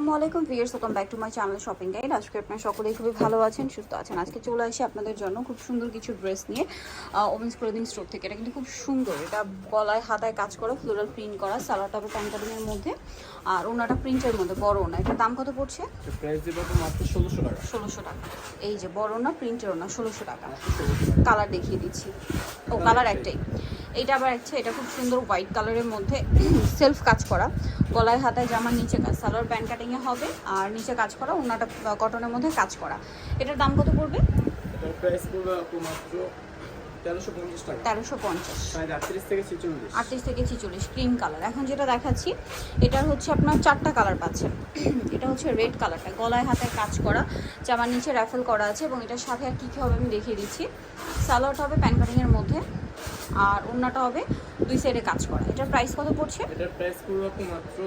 আসসালামু আলাইকুম viewers welcome back to my channel shopping guide আজকে আপনারা সকলেই খুবই ভালো আছেন সুস্থ আছেন। আজকে চলে আসি আপনাদের জন্য খুব সুন্দর কিছু ড্রেস নিয়ে ওমেন্স ক্লোদিং স্টোর থেকে। এটা কিন্তু খুব সুন্দর। এটা গলায় হাতায় কাজ করা ফ্লোরাল প্রিন্ট করা সালোয়ার টপে প্যান্টালিনের মধ্যে আর ওনাটা প্রিন্টের মধ্যে বড় ওনা এটার দাম কত পড়ছে? প্রাইস দেবো মাত্র ষোলোশো টাকা। ষোলোশো টাকা। এই যে বড় ওনা প্রিন্টের ওনা ষোলোশো ষোলোশো টাকা। কালার দেখিয়ে দিচ্ছি। ও কালার একটাই। এইটা আবার একটা এটা খুব সুন্দর হোয়াইট কালারের মধ্যে সেলফ কাজ করা। গলায় হাতায় জামার নিচে কাজ সালোয়ার প্যান্ট কাটিংয়ে হবে আর নিচে কাজ করা ওনাটা কটনের মধ্যে কাজ করা। এটার দাম কত পড়বে? প্রাইস মাত্র তেরোশো পঞ্চাশ সাইজ আটত্রিশ থেকে ছেচল্লিশ। ক্রিম কালার এখন যেটা দেখাচ্ছি এটার হচ্ছে আপনার চারটা কালার পাচ্ছেন। এটা হচ্ছে রেড কালারটা গলায় কাজ করা জামার নিচে র্যাফেল করা আছে এবং এটার সাথে আর কী কী হবে আমি দেখিয়ে দিচ্ছি। সালোয়ারটা হবে প্যান কাটিংয়ের মধ্যে। আর অন্যটা হবে দুই সাইডে কাজ করা। এটার প্রাইস কত পড়ছে? এটার প্রাইস আপু মাত্র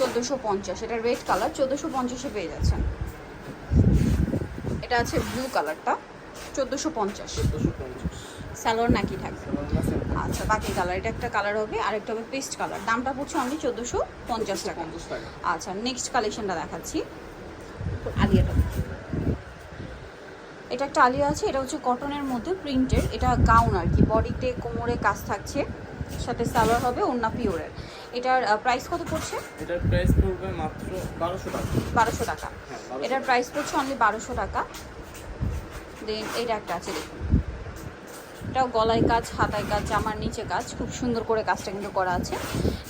চোদ্দোশো পঞ্চাশ। এটা রেড কালার চোদ্দোশো পঞ্চাশে পেয়ে যাচ্ছেন। এটা আছে ব্লু কালারটা চোদ্দোশো পঞ্চাশ। স্যালোয়ার নাকি থাকবে? আচ্ছা বাকি কালার এটা একটা কালার হবে আর একটা হবে পেস্ট কালার দামটা পড়ছে অনলি চোদ্দোশো পঞ্চাশ টাকা। আচ্ছা নেক্সট কালেকশনটা দেখাচ্ছি। আলিয়াটা এটা একটা আলিয়া আছে এটা হচ্ছে কটনের মধ্যে প্রিন্টের এটা গাউন আর কি বডিতে কোমরে কাজ থাকছে সাথে সালোয়ার হবে ওন্না পিওরের। এটার প্রাইস কত পড়ছে? এটার প্রাইস পড়বে মাত্র 1200 টাকা। 1200 টাকা। হ্যাঁ এটার প্রাইস পড়ছে অনলি 1200 টাকা। দেন এটা একটা আছে দেখুন। এটাও গলায় কাজ হাতায় কাজ জামার নিচে কাজ। খুব সুন্দর করে কাজটা কিন্তু করা আছে।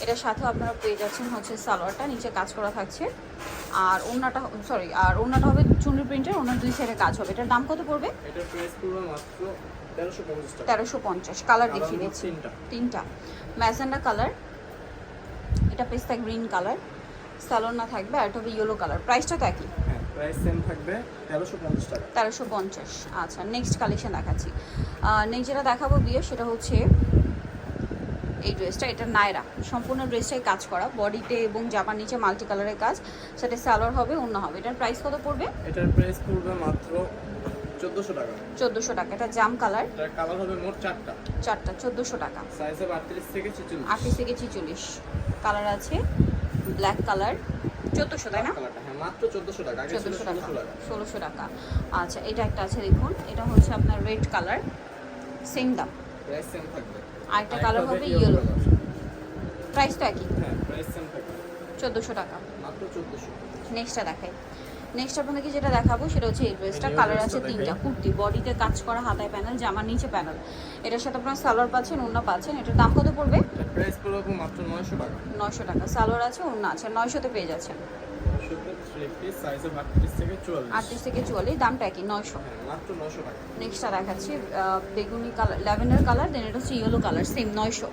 এটার সাথেও আপনারা পেয়ে যাচ্ছেন হচ্ছে সালোয়ারটা নিচে কাজ করা থাকছে। আর ওনাটা সরি আর ওনাটা হবে চুনরি প্রিন্টের ওনার দুই সাইডে কাজ হবে। এটার দাম কত পড়বে? তেরোশো পঞ্চাশ কালার দেখিয়ে দিচ্ছি। তিনটা। ম্যাজেন্ডা কালার এটা পেস্তা গ্রিন কালার সালোয়ার না থাকবে আর এটা হবে ইয়েলো কালার প্রাইসটা তো একই। প্রাইস সেম থাকবে তেরোশো পঞ্চাশ টাকা। তেরোশো পঞ্চাশ। আচ্ছা নেক্সট কালেকশন দেখাচ্ছি। নেক্সট যেটা দেখাবো বিয়ে সেটা হচ্ছে এই ড্রেসটা এটা নায়রা। সম্পূর্ণ ড্রেসটাই কাজ করা। বডিতে এবং জামার নিচে মাল্টি কালারের কাজ। সেটা সালোয়ার হবে অন্য হবে। এটার প্রাইস কত পড়বে? এটার প্রাইস পড়বে মাত্র চোদ্দোশো টাকা। চোদ্দোশো টাকা। এটা জাম কালার এটার কালার হবে মোট চারটা। চারটা চোদ্দোশো টাকা। সাইজ হবে আটত্রিশ থেকে ছেচল্লিশ। আটত্রিশ থেকে ছিচল্লিশ। কালার আছে ব্ল্যাক কালার চোদ্দোশো তাই না? হ্যাঁ মাত্র চোদ্দোশো টাকা আগে ছিল চোদ্দোশো টাকা ষোলোশো টাকা। আচ্ছা এটা একটা আছে দেখুন এটা হচ্ছে আপনার রেড কালার সেম দাম। প্রাইস সেম থাকবে। আরেকটা কালার হবে ইয়েলো color। প্রাইস তো একই। হ্যাঁ প্রাইস সেম থাকবে। চোদ্দোশো টাকা। মাত্র চোদ্দোশো। নেক্সটটা দেখাই। নেক্সট আপনাদেরকে যেটা দেখাবো সেটা হচ্ছে এই ড্রেসটা কালার আছে তিনটা। কুর্তি বডিতে কাজ করা হাতায় প্যানেল জামার নিচে প্যানেল এটার সাথে আপনার সালোয়ার পাচ্ছেন ওড়না পাচ্ছেন। এটার দাম কত পড়বে? প্রাইস পড়বে মাত্র নয়শো টাকা। নয়শো টাকা। সালোয়ার আছে ওড়না আছে নয়শোতে পেয়ে যাচ্ছেন। নয়শোতে থ্রি পিস সাইজ হবে আটত্রিশ থেকে চুয়াল্লিশ। আটত্রিশ থেকে চুয়াল্লিশ দামটা মাত্র নয়শো টাকা। নেক্সটটা দেখাচ্ছি বেগুনি কালার ল্যাভেন্ডার কালার দেন এটা হচ্ছে ইয়েলো কালার সেম নয়শো।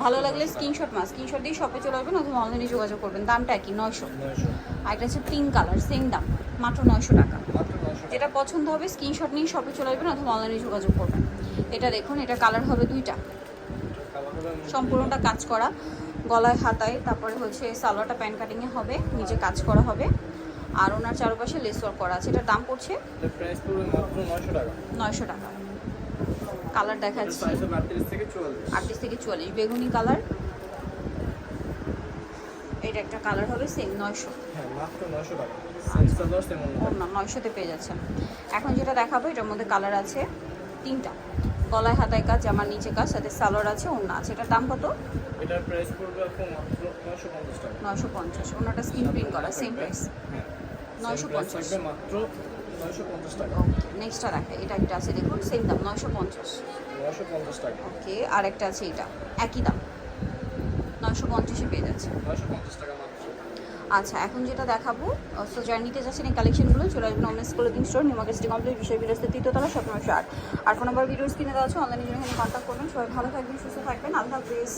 ভালো লাগলে স্ক্রিনশট মাস স্ক্রিনশট দিয়ে শপে চলে আসবেন অথবা অনলাইনে যোগাযোগ করবেন। দামটা একই নয়শো। আর এটা হচ্ছে পিঙ্ক কালার সেম দাম মাত্র নয়শো টাকা। যেটা পছন্দ হবে স্ক্রিনশট নিয়ে শপে চলে আসবেন অথবা অনলাইনে যোগাযোগ করবেন। এটা দেখুন এটা কালার হবে দুইটা। সম্পূর্ণটা কাজ করা গলায় হাতায় তারপরে হচ্ছে সালোয়ারটা প্যান্ট কাটিংয়ে হবে নিজে কাজ করা হবে। আর ওনার চারপাশে লেস ওয়ার্ক করা আছে এটার দাম পড়ছে টাকা। নয়শো টাকা। কালার দেখাচ্ছি। আটত্রিশ থেকে চুয়াল্লিশ। বেগুনি কালার। এটা একটা কালার হবে সেম নয়শো। হ্যাঁ না নয়শোতে পেয়ে যাচ্ছেন। এখন যেটা দেখাবো এটার মধ্যে কালার আছে তিনটা। গলায় হাতায় কাজ জামার নিচে কাজ সাথে সালোয়ার আছে অন্য আছে। এটার দাম কত? এটার প্রাইস পড়বে নয়শো পঞ্চাশ টাকা। নয়শো পঞ্চাশ। ওনাটা স্ক্রিন প্রিন্ট করা সেম প্রাইস হ্যাঁ 950 মাত্র নয়শো পঞ্চাশ টাকা। ওকে নেক্সটটা রাখে এটা একটা আছে দেখুন সেম দাম নয়শো পঞ্চাশ। নয়শো পঞ্চাশ টাকা। ওকে আর একটা আছে এটা একই দাম। নয়শো পঞ্চাশে পেয়ে যাচ্ছে। নয়শো পঞ্চাশ টাকা আচ্ছা এখন যেটা দেখাবো সো জার্নিতে যাচ্ছেন এই কালেকশনগুলো চলে আসবেন অনেক clothing store New Market city complete বিষয় বিরস্তে তৃতীয়তলা স্বপ্ন আট। আর ফোন নাম্বার ভিডিওস কিনে দেওয়া আছে অনলাইনে জন্য এখানে কন্ট্যাক্ট করবেন। সবাই ভালো থাকবেন সুস্থ থাকবেন আল্লাহ হাফিজ।